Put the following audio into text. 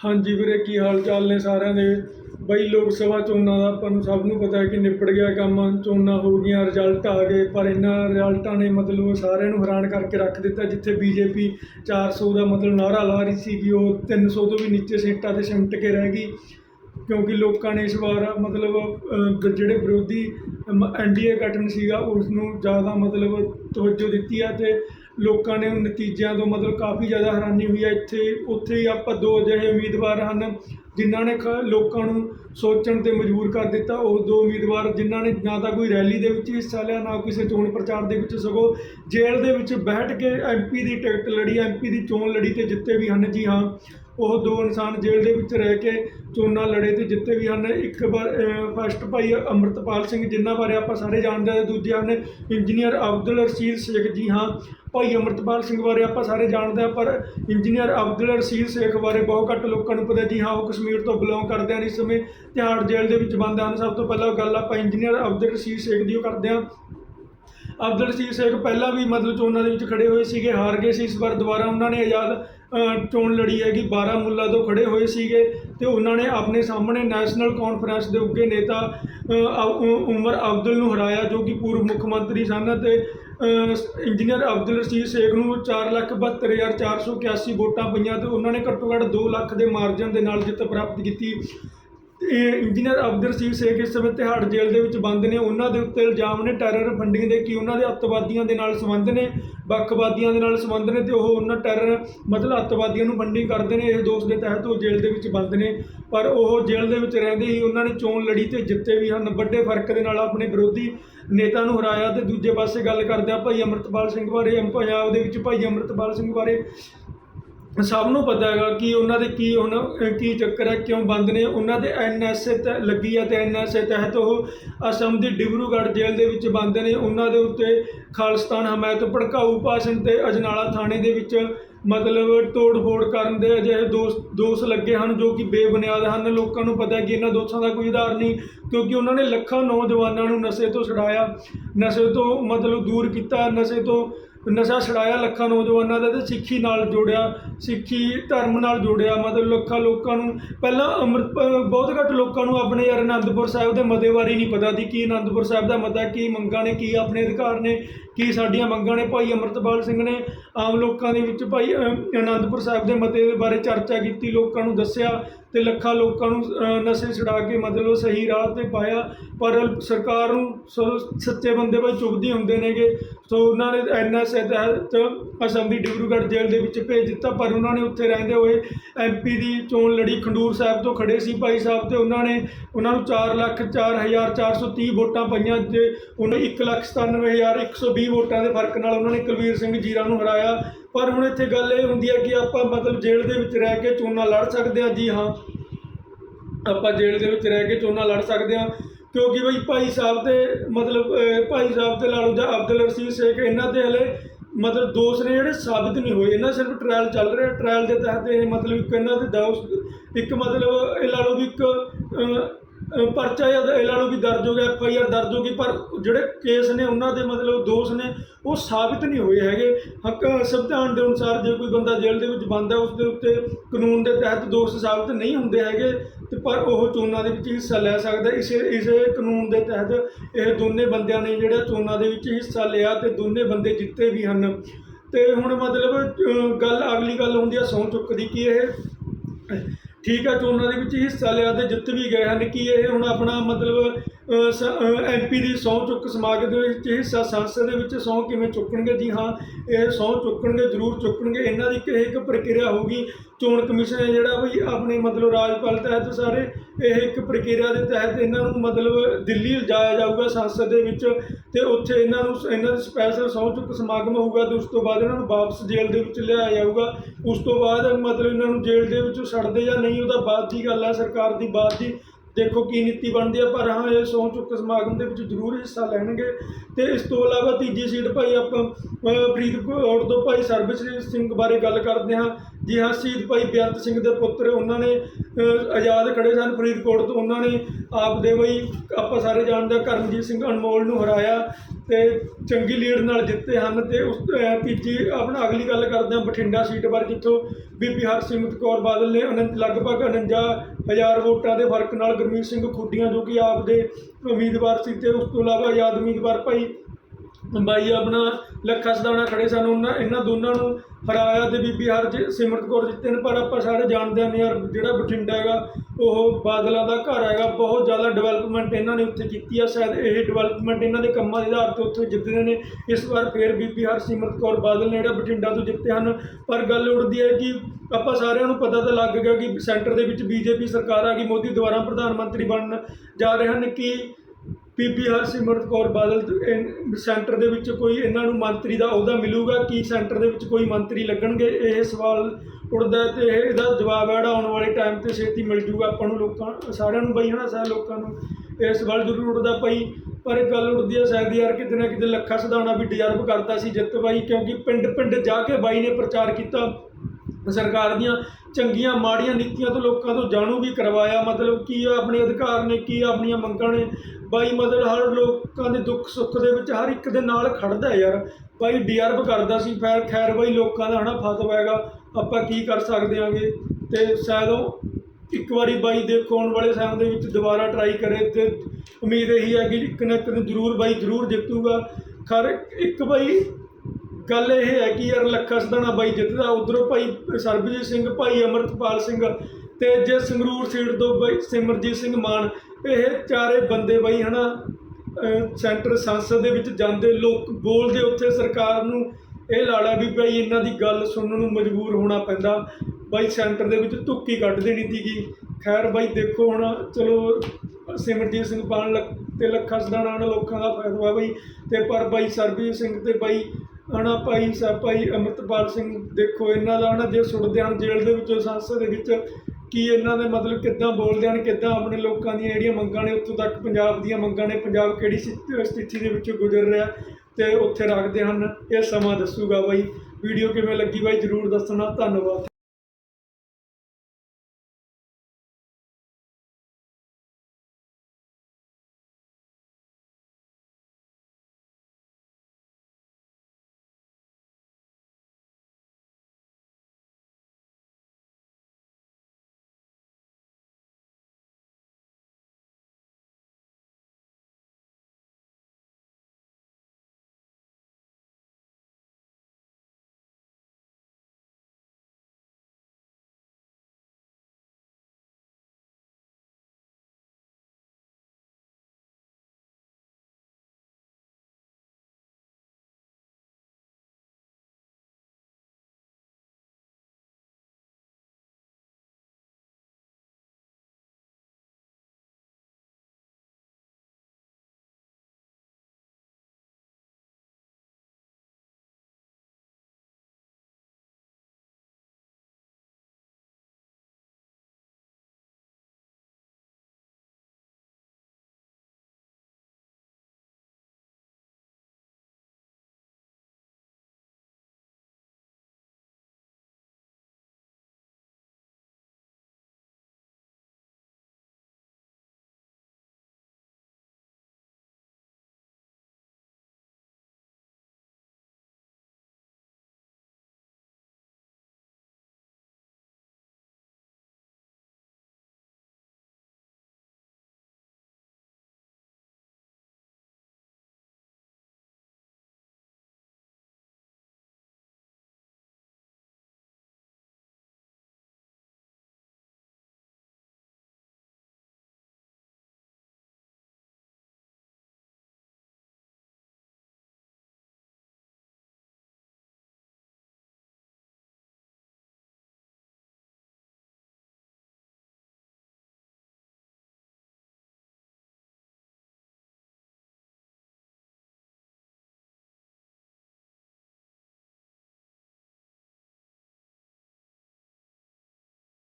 ਹਾਂਜੀ ਵੀਰੇ, ਕੀ ਹਾਲ ਚਾਲ ਨੇ ਸਾਰਿਆਂ ਦੇ? ਬਈ ਲੋਕ ਸਭਾ ਚੋਣਾਂ ਦਾ ਆਪਾਂ ਨੂੰ ਸਭ ਨੂੰ ਪਤਾ ਹੈ ਕਿ ਨਿਪਟ ਗਿਆ ਕੰਮ, ਚੋਣਾਂ ਹੋ ਗਈਆਂ ਰਿਜ਼ਲਟ ਆ ਗਏ, ਪਰ ਇਹਨਾਂ ਰਿਜ਼ਲਟਾਂ ਨੇ ਮਤਲਬ ਸਾਰਿਆਂ ਨੂੰ ਹੈਰਾਨ ਕਰਕੇ ਰੱਖ ਦਿੱਤਾ, ਜਿੱਥੇ ਬੀਜੇਪੀ 400 ਦਾ ਮਤਲਬ ਨਾਰਾ ਲਾ ਰਹੀ ਸੀ ਕਿ ਉਹ 300 ਤੋਂ ਵੀ ਨੀਚੇ ਸੀਟਾਂ ਤੇ ਸਿਮਟ ਕੇ ਰਹਿ ਗਈ। ਕਿਉਂਕਿ ਲੋਕਾਂ ਨੇ ਇਸ ਵਾਰ ਮਤਲਬ ਜਿਹੜੇ ਵਿਰੋਧੀ ਐਨਡੀਏ ਗਠਨ ਸੀਗਾ ਉਸ ਨੂੰ ਜ਼ਿਆਦਾ ਮਤਲਬ ਤਵੱਜੋ ਦਿੱਤੀ ਹੈ ਤੇ ਲੋਕਾਂ ਨੇ ਨਤੀਜਿਆਂ ਤੋਂ ਮਤਲਬ ਕਾਫੀ ਜ਼ਿਆਦਾ ਹੈਰਾਨੀ ਹੋਈ ਹੈ। ਇੱਥੇ, ਉੱਥੇ ਹੀ ਆਪਾਂ ਦੋ ਅਜਿਹੇ ਉਮੀਦਵਾਰ ਹਨ ਜਿਨ੍ਹਾਂ ਨੇ ਖ- ਲੋਕਾਂ ਨੂੰ ਸੋਚਣ ਤੇ ਮਜਬੂਰ ਕਰ ਦਿੱਤਾ। ਉਹ ਦੋ ਉਮੀਦਵਾਰ ਜਿਨ੍ਹਾਂ ਨੇ ਨਾ ਤਾਂ ਕੋਈ ਰੈਲੀ ਦੇ ਵਿੱਚ ਹਿੱਸਾ ਲਿਆ, ਨਾ ਕਿਸੇ ਚੋਣ ਪ੍ਰਚਾਰ ਦੇ ਵਿੱਚ ਸਗੋਂ ਜੇਲ੍ਹ ਦੇ ਵਿੱਚ ਬੈਠ ਕੇ ਐਮਪੀ ਦੀ ਟਿਕਟ ਲੜੀ ਐਮਪੀ ਦੀ ਚੋਣ ਲੜੀ ਤੇ ਜਿੱਤੇ ਵੀ ਹਨ। ਜੀ ਹਾਂ, ਉਹ ਦੋ ਇਨਸਾਨ ਜੇਲ੍ਹ ਦੇ ਵਿੱਚ ਰਹਿ ਕੇ ਚੋਣਾਂ ਲੜੇ ਤੇ ਜਿੱਤੇ ਵੀ ਹਨ। ਇੱਕ ਵਾਰ ਫਸਟ ਭਾਈ ਅੰਮ੍ਰਿਤਪਾਲ ਸਿੰਘ, ਜਿਨ੍ਹਾਂ ਬਾਰੇ ਆਪਾਂ ਸਾਰੇ ਜਾਣਦੇ ਹਾਂ ਤੇ ਦੂਜੇ ਹਨ ਇੰਜੀਨੀਅਰ ਅਬਦੁਲ ਰਸ਼ੀਦ ਸ਼ੇਖ। ਜੀ ਹਾਂ ਭਾਈ ਅੰਮ੍ਰਿਤਪਾਲ ਸਿੰਘ ਬਾਰੇ ਆਪਾਂ ਸਾਰੇ ਜਾਣਦੇ ਹਾਂ, ਪਰ ਇੰਜੀਨੀਅਰ ਅਬਦੁਲ ਰਸ਼ੀਦ ਸ਼ੇਖ ਬਾਰੇ ਬਹੁਤ ਘੱਟ ਲੋਕਾਂ ਨੂੰ ਪਤਾ ਜੀ ਹਾਂ, ਉਹ ਕਸ਼ਮੀਰ ਤੋਂ ਬਿਲੋਂਗ ਕਰਦੇ ਹਨ ਇਸ ਸਮੇਂ। ਤਿਹਾੜ ਜੇਲ੍ਹ ਦੇ ਵਿੱਚ ਬੰਦ ਹਨ। ਸਭ ਤੋਂ ਪਹਿਲਾਂ ਗੱਲ ਆਪਾਂ ਇੰਜੀਨੀਅਰ ਅਬਦੁਲ ਰਸ਼ੀਦ ਸ਼ੇਖ ਦੀ ਉਹ ਕਰਦੇ ਹਾਂ। ਅਬਦੁਲ ਰਸ਼ੀਦ ਸ਼ੇਖ ਪਹਿਲਾਂ ਵੀ ਮਤਲਬ ਚੋਣਾਂ ਦੇ ਵਿੱਚ ਖੜੇ ਹੋਏ ਸੀਗੇ, ਹਾਰ ਗਏ ਸੀ। ਇਸ ਵਾਰ ਦੁਬਾਰਾ ਉਹਨਾਂ ਨੇ ਆਜ਼ਾਦ ਚੋਣ ਲੜੀ ਹੈਗੀ। ਬਾਰਾਮੁੱਲਾ ਤੋਂ ਖੜੇ ਹੋਏ ਸੀਗੇ ਤੇ ਉਹਨਾਂ ਨੇ ਆਪਣੇ ਸਾਹਮਣੇ ਨੈਸ਼ਨਲ ਕਾਨਫਰੰਸ ਦੇ ਉੱਗੇ ਨੇਤਾ ਉਮਰ ਅਬਦੁਲ ਨੂੰ ਹਰਾਇਆ, ਜੋ ਕਿ ਪੂਰਵ ਮੁੱਖ ਮੰਤਰੀ ਸਨ ਤੇ ਇੰਜੀਨੀਅਰ ਅਬਦੁਲ ਰਸ਼ੀਦ ਸ਼ੇਖ ਨੂੰ 472481 ਵੋਟਾਂ ਪਈਆਂ ਤੇ ਉਹਨਾਂ ਨੇ ਘੱਟੋ ਘੱਟ 2 ਲੱਖ ਦੇ ਮਾਰਜਨ ਦੇ ਨਾਲ ਜਿੱਤ ਪ੍ਰਾਪਤ ਕੀਤੀ। ਇਹ ਇੰਜੀਨੀਅਰ ਅਬਦੁਲ ਰਸ਼ੀਦ ਸ਼ੇਖ ਇਸ ਸਮੇਂ ਤਿਹਾੜ ਜੇਲ੍ਹ ਦੇ ਵਿੱਚ ਬੰਦ ਨੇ। ਉਹਨਾਂ ਦੇ ਉੱਤੇ ਇਲਜ਼ਾਮ ਨੇ ਟੈਰਰ ਫੰਡਿੰਗ ਦੇ ਕਿ ਉਹਨਾਂ ਦੇ ਅੱਤਵਾਦੀਆਂ ਦੇ ਨਾਲ ਸੰਬੰਧ ਨੇ, ਵੱਖਵਾਦੀਆਂ ਦੇ ਨਾਲ ਸੰਬੰਧ ਨੇ ਤੇ ਉਹ ਉਹਨਾਂ ਟੈਰਰ ਮਤਲਬ ਅੱਤਵਾਦੀਆਂ ਨੂੰ ਫੰਡਿੰਗ ਕਰਦੇ ਨੇ। ਇਹ ਦੋਸ਼ ਦੇ ਤਹਿਤ ਉਹ ਜੇਲ੍ਹ ਦੇ ਵਿੱਚ ਬੰਦ ਨੇ। ਪਰ ਉਹ ਜੇਲ੍ਹ ਦੇ ਵਿੱਚ ਰਹਿੰਦੇ ਹੀ ਉਹਨਾਂ ਨੇ ਚੋਣ ਲੜੀ ਤੇ ਜਿੱਤੇ ਵੀ ਹਨ। ਵੱਡੇ ਫ਼ਰਕ ਦੇ ਨਾਲ ਆਪਣੇ ਵਿਰੋਧੀ ਨੇਤਾ ਨੂੰ ਹਰਾਇਆ ਤੇ ਦੂਜੇ ਪਾਸੇ ਗੱਲ ਕਰਦੇ ਆ ਭਾਈ ਅੰਮ੍ਰਿਤਪਾਲ ਸਿੰਘ ਬਾਰੇ। ਪੰਜਾਬ ਦੇ ਵਿੱਚ ਭਾਈ ਅੰਮ੍ਰਿਤਪਾਲ ਸਿੰਘ ਬਾਰੇ ਸਭ ਨੂੰ ਪਤਾ ਹੈਗਾ ਕਿ ਉਹਨਾਂ ਦੇ ਕੀ ਹੁਣ ਕੀ ਚੱਕਰ ਹੈ, ਕਿਉਂ ਬੰਦ ਨੇ। ਉਹਨਾਂ ਦੇ ਐਨਐਸਏ ਤੇ ਲੱਗੀ ਹੈ ਤੇ ਐਨਐਸਏ ਤਹਿਤ ਉਹ ਅਸਮ ਦੀ ਡਿਬਰੂਗੜ੍ਹ ਜੇਲ੍ਹ ਦੇ ਵਿੱਚ ਬੰਦ ਨੇ। ਉਹਨਾਂ ਦੇ ਉੱਤੇ ਖਾਲਿਸਤਾਨ ਹਮਾਇਤ ਭੜਕਾਊ ਭਾਸ਼ਣ ਤੇ ਅਜਨਾਲਾ ਥਾਣੇ ਦੇ ਵਿੱਚ ਮਤਲਬ ਤੋੜ-ਫੋੜ ਕਰਨ ਦੇ ਅਜਿਹੇ ਦੋਸ਼ ਦੋਸ਼ ਲੱਗੇ ਹਨ, ਜੋ ਕਿ ਬੇਬੁਨਿਆਦ ਹਨ। ਲੋਕਾਂ ਨੂੰ ਪਤਾ ਹੈ ਕਿ ਇਹਨਾਂ ਦੋਸ਼ਾਂ ਦਾ ਕੋਈ ਆਧਾਰ ਨਹੀਂ। ਕਿਉਂਕਿ ਉਹਨਾਂ ਨੇ ਲੱਖਾਂ ਨੌਜਵਾਨਾਂ ਨੂੰ ਨਸ਼ੇ ਤੋਂ ਛਡਾਇਆ, ਨਸ਼ੇ ਤੋਂ ਮਤਲਬ ਦੂਰ ਕੀਤਾ, ਨਸ਼ੇ ਤੋਂ ਨਸ਼ਾ ਛਡਾਇਆ ਲੱਖਾਂ ਨੌਜਵਾਨਾਂ ਦਾ ਤੇ ਸਿੱਖੀ ਨਾਲ ਜੋੜਿਆ, ਸਿੱਖੀ ਧਰਮ ਨਾਲ ਜੋੜਿਆ, ਮਤਲਬ ਲੱਖਾਂ ਲੋਕਾਂ ਨੂੰ ਪਹਿਲਾਂ ਅੰਮ੍ਰਿਤ ਬਹੁਤ ਘੱਟ ਲੋਕਾਂ ਨੂੰ ਆਪਣੇ ਯਾਰ ਅਨੰਦਪੁਰ ਸਾਹਿਬ ਦੇ ਮਤੇ ਬਾਰੇ ਨਹੀਂ ਪਤਾ ਸੀ, ਕੀ ਅਨੰਦਪੁਰ ਸਾਹਿਬ ਦਾ ਮਤਾ, ਕੀ ਮੰਗਾਂ ਨੇ, ਕੀ ਆਪਣੇ ਅਧਿਕਾਰ ਨੇ, ਕੀ ਸਾਡੀਆਂ ਮੰਗਾਂ ਨੇ, ਭਾਈ ਅੰਮ੍ਰਿਤਪਾਲ ਸਿੰਘ ਨੇ ਆਮ ਲੋਕਾਂ ਦੇ ਵਿੱਚ ਭਾਈ ਅਨੰਦਪੁਰ ਸਾਹਿਬ ਦੇ ਮਤੇ ਦੇ ਬਾਰੇ ਚਰਚਾ ਕੀਤੀ, ਲੋਕਾਂ ਨੂੰ ਦੱਸਿਆ ਤੇ ਲੱਖਾਂ ਲੋਕਾਂ ਨੂੰ ਨਸ਼ੇ ਛੁਡਾ ਕੇ ਮਤਲਬ ਸਹੀ ਰਾਹ ਤੇ ਪਾਇਆ। ਪਰ ਸਰਕਾਰ ਨੂੰ ਸੋ- ਸੱਚੇ ਬੰਦੇ ਭਾਈ ਚੁੱਭਦੇ ਹੁੰਦੇ ਨੇਗੇ। ਸੋ ਉਹਨਾਂ ਨੇ ਐਨਐਸਏ ਤਹਿਤ ਅਸਮ ਦੀ ਡਿਬਰੂਗੜ੍ਹ ਜੇਲ੍ਹ ਦੇ ਵਿੱਚ ਭੇਜ ਦਿੱਤਾ, ਪਰ ਉਹਨਾਂ ਨੇ ਉੱਥੇ ਰਹਿੰਦੇ ਹੋਏ ਐਮਪੀ ਦੀ ਚੋਣ ਲੜੀ ਖੰਡੂਰ ਸਾਹਿਬ ਤੋਂ ਖੜੇ ਸੀ ਭਾਈ ਸਾਹਿਬ ਤੇ ਉਹਨਾਂ ਨੇ ਉਹਨਾਂ ਨੂੰ 4 ਲੱਖ 4430 ਵੋਟਾਂ ਪਈਆਂ ਤੇ ਉਹਨੇ 1 ਲੱਖ 97120 ਵੋਟਾਂ ਦੇ ਫ਼ਰਕ ਨਾਲ ਉਹਨਾਂ ਨੇ ਕੁਲਵੀਰ ਸਿੰਘ ਜੀਰਾ ਨੂੰ ਹਰਾਇਆ। ਪਰ ਹੁਣ ਇੱਥੇ ਗੱਲ ਇਹ ਹੁੰਦੀ ਹੈ ਕਿ ਆਪਾਂ ਮਤਲਬ ਜੇਲ੍ਹ ਦੇ ਵਿੱਚ ਰਹਿ ਕੇ ਚੋਣਾਂ ਲੜ ਸਕਦੇ ਹਾਂ ਜੀ ਹਾਂ। ਆਪਾਂ ਜੇਲ੍ਹ ਦੇ ਵਿੱਚ ਰਹਿ ਕੇ ਚੋਣਾਂ ਲੜ ਸਕਦੇ ਹਾਂ ਕਿਉਂਕਿ ਬਈ ਭਾਈ ਸਾਹਿਬ ਤੇ ਮਤਲਬ ਭਾਈ ਸਾਹਿਬ ਤੇ ਲਾਲੂ ਜਾਂ ਅਬਦੁਲ ਰਸ਼ੀਦ ਸ਼ੇਖ ਇਹਨਾਂ ਤੇ ਹਲੇ ਮਤਲਬ ਦੋਸ਼ ਨੇ ਜਿਹੜੇ ਸਾਬਿਤ ਨਹੀਂ ਹੋਏ। ਇਹਨਾਂ ਸਿਰਫ ਟ੍ਰਾਇਲ ਚੱਲ ਰਿਹਾ ਟ੍ਰਾਇਲ ਦੇ ਤਹਿਤ ਇਹ ਮਤਲਬ ਇੱਕ ਇਹਨਾਂ ਦੇ ਦੋਸ਼, ਇੱਕ ਮਤਲਬ ਇਹ ਲਾ ਲਓ ਵੀ ਇੱਕ ਪਰਚਾ ਜਾਂ ਇਹ ਲਾ ਲਓ ਵੀ ਦਰਜ ਹੋ ਗਿਆ, ਐਫ ਆਈ ਆਰ ਦਰਜ ਹੋ ਗਈ, ਪਰ ਜਿਹੜੇ ਕੇਸ ਨੇ ਉਹਨਾਂ ਦੇ ਮਤਲਬ ਦੋਸ਼ ਨੇ, ਉਹ ਸਾਬਿਤ ਨਹੀਂ ਹੋਏ ਹੈਗੇ। ਹੱਕ ਸੰਵਿਧਾਨ ਦੇ ਅਨੁਸਾਰ ਜੇ ਕੋਈ ਬੰਦਾ ਜੇਲ੍ਹ ਦੇ ਵਿੱਚ ਬੰਦ ਹੈ, ਉਸ ਦੇ ਉੱਤੇ ਕਾਨੂੰਨ ਦੇ ਤਹਿਤ ਦੋਸ਼ ਸਾਬਿਤ ਨਹੀਂ ਹੁੰਦੇ ਹੈਗੇ, ਤੇ ਪਰ ਉਹ ਚੋਣਾਂ ਦੇ ਵਿੱਚ ਹਿੱਸਾ ਲੈ ਸਕਦਾ। ਇਸੇ ਇਸੇ ਕਾਨੂੰਨ ਦੇ ਤਹਿਤ ਇਹ ਦੋਨੇ ਬੰਦਿਆਂ ਨੇ ਜਿਹੜਾ ਚੋਣਾਂ ਦੇ ਵਿੱਚ ਹਿੱਸਾ ਲਿਆ ਤੇ ਦੋਨੇ ਬੰਦੇ ਜਿੱਤੇ ਵੀ ਹਨ। ਤੇ ਹੁਣ ਮਤਲਬ ਗੱਲ ਅਗਲੀ ਗੱਲ ਹੁੰਦੀ ਹੈ ਸਹੁੰ ਚੁੱਕ ਦੀ, ਕਿ ਇਹ ਠੀਕ ਹੈ ਚੋਣਾਂ ਦੇ ਵਿੱਚ ਹਿੱਸਾ ਲਿਆ ਤੇ ਜਿੱਤ ਵੀ ਗਏ ਹਨ ਕਿ ਇਹ ਹੁਣ ਆਪਣਾ ਮਤਲਬ ਐਮਪੀ ਦੀ ਸਹੁੰ ਚੁੱਕ ਸਮਾਗਮ ਦੇ ਵਿੱਚ ਹਿੱਸਾ ਸੰਸਦ ਦੇ ਵਿੱਚ ਸਹੁੰ ਕਿਵੇਂ ਚੁੱਕਣਗੇ? ਜੀ ਹਾਂ, ਇਹ ਸਹੁੰ ਚੁੱਕਣਗੇ, ਜ਼ਰੂਰ ਚੁੱਕਣਗੇ। ਇਹਨਾਂ ਦੀ ਇੱਕ ਇੱਕ ਪ੍ਰਕਿਰਿਆ ਹੋਊਗੀ। ਚੋਣ ਕਮਿਸ਼ਨ ਹੈ ਜਿਹੜਾ ਵੀ ਆਪਣੇ ਮਤਲਬ ਰਾਜਪਾਲ ਤਹਿਤ ਸਾਰੇ ਇਹ ਇੱਕ ਪ੍ਰਕਿਰਿਆ ਦੇ ਤਹਿਤ ਇਹਨਾਂ ਨੂੰ ਮਤਲਬ ਦਿੱਲੀ ਲਿਜਾਇਆ ਜਾਊਗਾ ਸੰਸਦ ਦੇ ਵਿੱਚ ਤੇ ਉੱਥੇ ਇਹਨਾਂ ਨੂੰ ਇਹਨਾਂ ਦੇ ਸਪੈਸ਼ਲ ਸਹੁੰ ਚੁੱਕ ਸਮਾਗਮ ਹੋਊਗਾ ਤੇ ਉਸ ਤੋਂ ਬਾਅਦ ਇਹਨਾਂ ਨੂੰ ਵਾਪਸ ਜੇਲ੍ਹ ਦੇ ਵਿੱਚ ਲਿਆਇਆ ਜਾਊਗਾ। ਉਸ ਤੋਂ ਬਾਅਦ ਮਤਲਬ ਇਹਨਾਂ ਨੂੰ ਜੇਲ੍ਹ ਦੇ ਵਿੱਚੋਂ ਛੱਡਦੇ ਜਾਂ ਨਹੀਂ ਉਹਦਾ ਬਾਅਦ ਦੀ ਗੱਲ ਹੈ ਸਰਕਾਰ ਦੀ ਬਾਅਦ ਦੀ ਦੇਖੋ ਕੀ ਨੀਤੀ ਬਣਦੀ ਹੈ ਪਰ ਹਾਂ, ਇਹ ਸਹੁੰ ਚੁੱਕ ਸਮਾਗਮ ਦੇ ਵਿੱਚ ਜ਼ਰੂਰ ਹਿੱਸਾ ਲੈਣਗੇ। ਤੇ ਇਸ ਤੋਂ ਇਲਾਵਾ ਤੀਜੀ ਸੀਟ ਭਾਈ ਆਪਾਂ ਫਰੀਦਕੋਟ ਤੋਂ ਭਾਈ ਸਰਬਜੀਤ ਸਿੰਘ ਬਾਰੇ ਗੱਲ ਕਰਦੇ ਹਾਂ। ਜੀ ਹਾਂ ਸ਼ਹੀਦ ਭਾਈ ਬੇਅੰਤ ਸਿੰਘ ਦੇ ਪੁੱਤਰ ਉਹਨਾਂ ਨੇ ਆਜ਼ਾਦ ਖੜੇ ਸਨ ਫਰੀਦਕੋਟ ਤੋਂ। ਉਹਨਾਂ ਨੇ ਆਪ ਦੇ ਬਈ ਆਪਾਂ ਸਾਰੇ ਜਾਣਦੇ ਹਾਂ ਕਰਮਜੀਤ ਸਿੰਘ ਅਨਮੋਲ ਨੂੰ ਹਰਾਇਆ ਤੇ ਚੰਗੀ ਲੀਡ ਨਾਲ ਜਿੱਤੇ ਹਨ ਤੇ ਉਸ ਤੀਜੀ, ਆਪਣਾ ਅਗਲੀ ਗੱਲ ਕਰਦੇ ਹਾਂ ਬਠਿੰਡਾ ਸੀਟ ਬਾਰੇ ਜਿੱਥੋਂ ਬੀਬੀ ਹਰਸਿਮਰਤ ਕੌਰ ਬਾਦਲ ਨੇ ਅਨੰਤ, ਲਗਭਗ 49000 ਵੋਟਾਂ ਦੇ ਫ਼ਰਕ ਨਾਲ ਗੁਰਮੀਤ ਸਿੰਘ ਖੁੱਡੀਆਂ ਜੋ ਕਿ ਆਪ ਦੇ ਉਮੀਦਵਾਰ ਸੀ ਤੇ ਉਸ ਤੋਂ ਇਲਾਵਾ ਆਜ਼ਾਦ ਉਮੀਦਵਾਰ ਭਾਈ ਬਾਈ ਆਪਣਾ ਲੱਖਾ ਸਦਾਣਾ ਖੜੇ ਸਨ। ਉਹਨਾਂ, ਇਹਨਾਂ ਦੋਨਾਂ ਨੂੰ ਹਰਾਇਆ ਤੇ ਬੀਬੀ ਹਰ ਸਿਮਰਤ ਕੌਰ ਜਿੱਤੇ ਨੇ ਪਰ ਆਪਾਂ ਸਾਰੇ ਜਾਣਦੇ ਹਾਂ ਯਾਰ ਜਿਹੜਾ ਬਠਿੰਡਾ ਹੈਗਾ, ਉਹ ਬਾਦਲਾਂ ਦਾ ਘਰ ਹੈਗਾ, ਬਹੁਤ ਜ਼ਿਆਦਾ ਡਿਵੈਲਪਮੈਂਟ ਇਹਨਾਂ ਨੇ ਉੱਥੇ ਕੀਤੀ ਆ, ਸ਼ਾਇਦ ਇਹ ਡਿਵੈਲਪਮੈਂਟ ਇਹਨਾਂ ਦੇ ਕੰਮਾਂ ਦੇ ਆਧਾਰ ਤੇ ਉੱਥੇ ਜਿੱਤਦੇ ਨੇ। ਇਸ ਵਾਰ ਫੇਰ ਬੀਬੀ ਹਰਸਿਮਰਤ ਕੌਰ ਬਾਦਲ ਨੇ ਜਿਹੜਾ ਬਠਿੰਡਾ ਤੋਂ ਜਿੱਤੇ ਹਨ। ਪਰ ਗੱਲ ਉੱਠਦੀ ਹੈ ਕਿ ਆਪਾਂ ਸਾਰਿਆਂ ਨੂੰ ਪਤਾ ਤਾਂ ਲੱਗ ਗਿਆ ਕਿ ਸੈਂਟਰ ਦੇ ਵਿੱਚ ਬੀਜੇਪੀ ਸਰਕਾਰ ਆ ਗਈ, ਮੋਦੀ ਦੁਆਰਾ ਪ੍ਰਧਾਨ ਮੰਤਰੀ ਬਣਨ ਜਾ ਰਹੇ ਹਨ ਕਿ ਬੀਬੀ ਹਰਸਿਮਰਤ ਕੌਰ ਬਾਦਲ ਇਹ ਸੈਂਟਰ ਦੇ ਵਿੱਚ ਕੋਈ ਇਹਨਾਂ ਨੂੰ ਮੰਤਰੀ ਦਾ ਅਹੁਦਾ ਮਿਲੂਗਾ? ਕੀ ਸੈਂਟਰ ਦੇ ਵਿੱਚ ਕੋਈ ਮੰਤਰੀ ਲੱਗਣਗੇ? ਇਹ ਸਵਾਲ ਉੱਠਦਾ ਹੈ ਤੇ ਇਹਦਾ ਜਵਾਬ ਜਿਹੜਾ ਆਉਣ ਵਾਲੇ ਟਾਈਮ ਤੇ ਛੇਤੀ ਮਿਲ ਜੂਗਾ ਆਪਾਂ ਨੂੰ ਲੋਕਾਂ ਸਾਰਿਆਂ ਨੂੰ ਬਈ, ਹਨਾ, ਸਾਰੇ ਲੋਕਾਂ ਨੂੰ। ਇਹ ਸਵਾਲ ਜ਼ਰੂਰ ਉੱਠਦਾ ਪਈ, ਪਰ ਇਹ ਗੱਲ ਉੱਠਦੀ ਹੈ ਸ਼ਾਇਦ ਯਾਰ ਕਿਤੇ ਨਾ ਕਿਤੇ ਲੱਖਾ ਸਦਾਣਾ ਵੀ ਡਿਜ਼ਰਵ ਕਰਦਾ ਸੀ ਜਿੱਤ ਬਾਈ, ਕਿਉਂਕਿ ਪਿੰਡ ਪਿੰਡ ਜਾ ਕੇ ਬਾਈ ਨੇ ਪ੍ਰਚਾਰ ਕੀਤਾ। ਸਰਕਾਰ ਦੀਆਂ ਚੰਗੀਆਂ ਮਾੜੀਆਂ ਨੀਤੀਆਂ ਤੋਂ ਲੋਕਾਂ ਤੋਂ ਜਾਣੂ ਵੀ ਕਰਵਾਇਆ। ਮਤਲਬ ਕੀ ਆ, ਆਪਣੇ ਅਧਿਕਾਰ ਨੇ, ਕੀ ਆਪਣੀਆਂ ਮੰਗਾਂ ਨੇ? ਬਾਈ ਮਤਲਬ ਹਰ ਲੋਕਾਂ ਦੇ ਦੁੱਖ ਸੁੱਖ ਦੇ ਵਿੱਚ ਹਰ ਇੱਕ ਦੇ ਨਾਲ ਖੜਦਾ ਯਾਰ। ਬਾਈ ਡਿਜ਼ਰਵ ਕਰਦਾ ਸੀ, ਫੈਰ ਖੈਰ ਬਾਈ ਲੋਕਾਂ ਦਾ ਹਨਾ ਫਤਵਾ ਹੈਗਾ, ਆਪਾਂ ਕੀ ਕਰ ਸਕਦੇ ਆਂਗੇ? ਤੇ ਸ਼ਾਇਦ ਉਹ ਇੱਕ ਵਾਰੀ ਬਾਈ ਦੇਖੋ, ਆਉਣ ਵਾਲੇ ਸਮੇਂ ਦੇ ਵਿੱਚ ਦੁਬਾਰਾ ਟਰਾਈ ਕਰੇ ਤੇ ਉਮੀਦ ਇਹੀ ਹੈ ਕਿ ਇੱਕ ਨਾ ਇੱਕ ਦਿਨ ਜ਼ਰੂਰ ਬਾਈ ਜ਼ਰੂਰ ਜਿੱਤੂਗਾ। ਖਰ ਇੱਕ ਬਾਈ, ਗੱਲ ਇਹ ਹੈ ਕਿ ਯਾਰ ਲੱਖਾ ਸਦਾਣਾ ਬਾਈ ਜਿੱਤਦਾ। ਉਧਰੋਂ ਭਾਈ ਸਰਬਜੀਤ ਸਿੰਘ, ਭਾਈ ਅਮਰਤਪਾਲ ਸਿੰਘ ਤੇ ਜੇ ਸੰਗਰੂਰ ਸੀਟ ਤੋਂ ਬਾਈ ਸਿਮਰਜੀਤ ਸਿੰਘ ਮਾਨ, ਇਹ ਚਾਰੇ ਬੰਦੇ ਬਾਈ ਹਨਾ, ਅਹ ਸੈਂਟਰ ਸੰਸਦ ਦੇ ਵਿੱਚ ਜਾਂਦੇ ਲੋਕ ਬੋਲਦੇ ਉੱਥੇ ਸਰਕਾਰ ਨੂੰ, ਇਹ ਲਾੜਾ ਵੀ ਭਾਈ ਇਹਨਾਂ ਦੀ ਗੱਲ ਸੁਣਨ ਨੂੰ ਮਜਬੂਰ ਹੋਣਾ ਪੈਂਦਾ। ਬਾਈ ਸੈਂਟਰ ਦੇ ਵਿੱਚ ਧੁੱਕੀ ਕੱਢ ਦੇਣੀ ਸੀਗੀ। ਖੈਰ ਬਾਈ ਦੇਖੋ ਹੁਣ, ਚਲੋ, ਸਿਮਰਜੀਤ ਸਿੰਘ ਪਾਣ ਲੱਖ ਤੇ ਲੱਖਾ ਸਦਾਣਾ ਨਾਲ ਲੋਕਾਂ ਦਾ ਫਾਇਦਾ ਹੋਇਆ ਬਾਈ। ਤੇ ਪਰ ਬਾਈ ਸਰਬਜੀਤ ਸਿੰਘ ਤੇ ਬਾਈ ਹਨਾ ਭਾਈ ਸਾਹਿਬ ਭਾਈ ਅਮਰਤਪਾਲ ਸਿੰਘ ਦੇਖੋ ਇਹਨਾਂ ਦਾ ਹਨਾ, ਜੇ ਸੁੱਟਦੇ ਹਨ ਜੇਲ੍ਹ ਦੇ ਵਿੱਚੋਂ, ਸੰਸਦ ਦੇ ਵਿੱਚ ਕੀ ਇਹਨਾਂ ਦੇ ਮਤਲਬ ਕਿੱਦਾਂ ਬੋਲਦੇ ਹਨ ਕਿੱਦਾਂ ਆਪਣੇ ਲੋਕਾਂ ਦੀਆਂ ਜਿਹੜੀਆਂ ਮੰਗਾਂ ਨੇ ਉੱਥੋਂ ਤੱਕ ਪੰਜਾਬ ਦੀਆਂ ਮੰਗਾਂ ਨੇ, ਪੰਜਾਬ ਕਿਹੜੀ ਸਥਿ- ਸਥਿਤੀ ਦੇ ਵਿੱਚੋਂ ਗੁਜ਼ਰ ਰਿਹਾ ਤੇ ਉੱਥੇ ਰੱਖਦੇ ਹਨ, ਇਹ ਸਮਾਂ ਦੱਸੂਗਾ ਬਾਈ। ਵੀਡੀਓ ਕਿਵੇਂ ਲੱਗੀ ਬਾਈ, ਜਰੂਰ ਦੱਸਣਾ। ਧੰਨਵਾਦ।